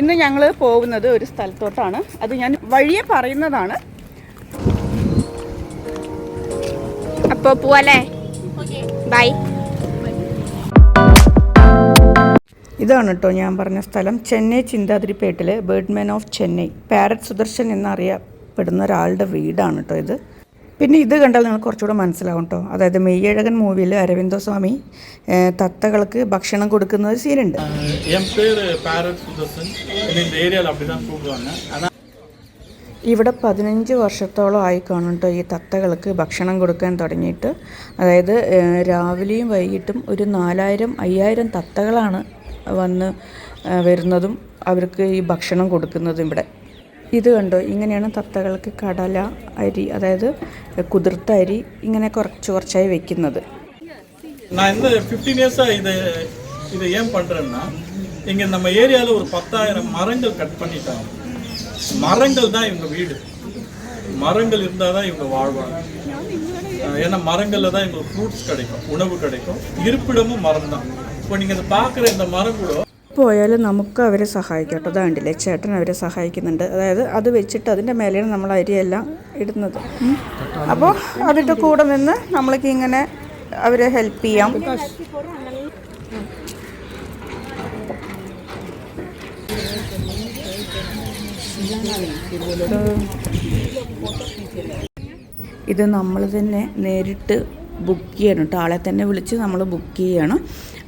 ഇന്ന് ഞങ്ങൾ പോകുന്നത് ഒരു സ്ഥലത്തോട്ടാണ്. അത് ഞാൻ വഴിയെ പറയുന്നതാണ്. അപ്പോൾ പോവല്ലേ? ബൈ. ഇതാണ് കേട്ടോ ഞാൻ പറഞ്ഞ സ്ഥലം. Chennai ചിന്താതിരിപ്പേട്ടിലെ birdman of Chennai. Parrot Sudarshan എന്നറിയപ്പെടുന്ന ഒരാളുടെ വീടാണ് കേട്ടോ ഇത്. പിന്നെ ഇത് കണ്ടാൽ നിങ്ങൾ കുറച്ചുകൂടെ മനസ്സിലാവും കേട്ടോ അതായത് മെയ്യഴകൻ മൂവിയിൽ അരവിന്ദോ സ്വാമി തത്തകൾക്ക് ഭക്ഷണം കൊടുക്കുന്ന ഒരു സീനുണ്ട്. ഇവിടെ പതിനഞ്ച് വർഷത്തോളം ആയി കാണും കേട്ടോ ഈ തത്തകൾക്ക് ഭക്ഷണം കൊടുക്കാൻ തുടങ്ങിയിട്ട്. അതായത് രാവിലെയും വൈകിട്ടും ഒരു നാലായിരം അയ്യായിരം തത്തകളാണ് വന്ന് വരുന്നതും അവർക്ക് ഈ ഭക്ഷണം കൊടുക്കുന്നതും ഇവിടെ. ഇത് കണ്ടോ ഇങ്ങനെയാണ് തത്തകൾക്ക് കടല അരി അതായത് കുതിർത്ത അരി ഇങ്ങനെ കുറച്ച് കുറച്ചായി വെക്കുന്നത് நான் இந்த ஃபிஃப்டீன் இயர்ஸாக இது இதை ஏன் பண்ணுறேன்னா இங்கே நம்ம ஏரியாவில் ஒரு பத்தாயிரம் மரங்கள் கட் பண்ணிட்டாங்க மரங்கள் தான் இவங்க வீடு மரங்கள் இருந்தால் தான் இவங்க வாழ்வாங்க அஹ் ஏன்னா மரங்களில் தான் இவங்களுக்கு ஃப்ரூட்ஸ் கிடைக்கும் உணவு கிடைக்கும் இருப்பிடமும் மரம் தான் இப்போ நீங்கள் இதை பார்க்குற இந்த மரம் கூட പോയാലും നമുക്ക് അവരെ സഹായിക്കാം കേട്ടോ. അതാണ്ടില്ലേ ചേട്ടൻ അവരെ സഹായിക്കുന്നുണ്ട്. അതായത് അത് വെച്ചിട്ട് അതിന്റെ മേലെയാണ് നമ്മൾ അരിയെല്ലാം ഇടുന്നത്. അപ്പോൾ അതിന്റെ കൂടെ നിന്ന് നമ്മൾക്ക് ഇങ്ങനെ അവരെ ഹെൽപ്പ് ചെയ്യാം. ഇത് നമ്മൾ തന്നെ നേരിട്ട് ബുക്ക് ചെയ്യണം കേട്ടോ. ആളെ തന്നെ വിളിച്ച് നമ്മൾ ബുക്ക് ചെയ്യണം.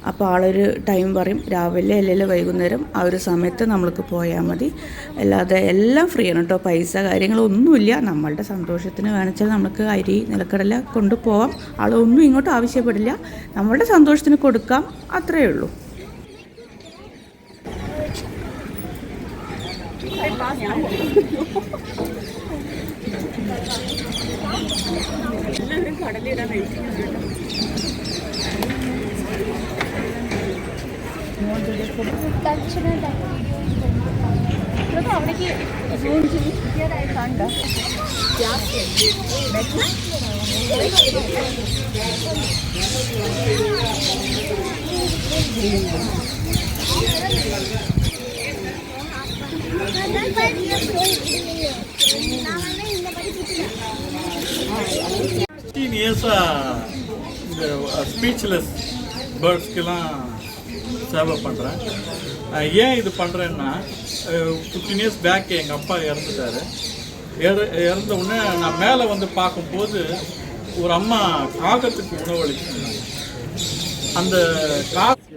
അപ്പോൾ ആളൊരു ടൈം പറയും രാവിലെ അല്ലെങ്കിൽ വൈകുന്നേരം ആ ഒരു സമയത്ത് നമ്മൾക്ക് പോയാൽ മതി. അല്ലാതെ എല്ലാം ഫ്രീ ആണ് കേട്ടോ. പൈസ കാര്യങ്ങളൊന്നുമില്ല. നമ്മളുടെ സന്തോഷത്തിന് വേണമെച്ചാൽ നമുക്ക് അരി നിലക്കടല കൊണ്ടുപോകാം ആളൊന്നും ഇങ്ങോട്ട് ആവശ്യപ്പെടില്ല. നമ്മളുടെ സന്തോഷത്തിന് കൊടുക്കാം. അത്രയേ ഉള്ളൂ. ஃபிஃப்டீன் இயர்ஸாக இந்த ஸ்பீச்லெஸ் பேர்ட்ஸ்க்கெல்லாம் சேவை பண்ணுறேன் ஏன் இது பண்ணுறேன்னா ஃபிஃப்டீன் இயர்ஸ் பேக் எங்கள் அப்பா இறந்துட்டாரு. இற இறந்த உடனே நான் மேலே வந்து பார்க்கும்போது ஒரு அம்மா காகத்துக்கு உணவளிச்சிருந்தாங்க அந்த கா டீ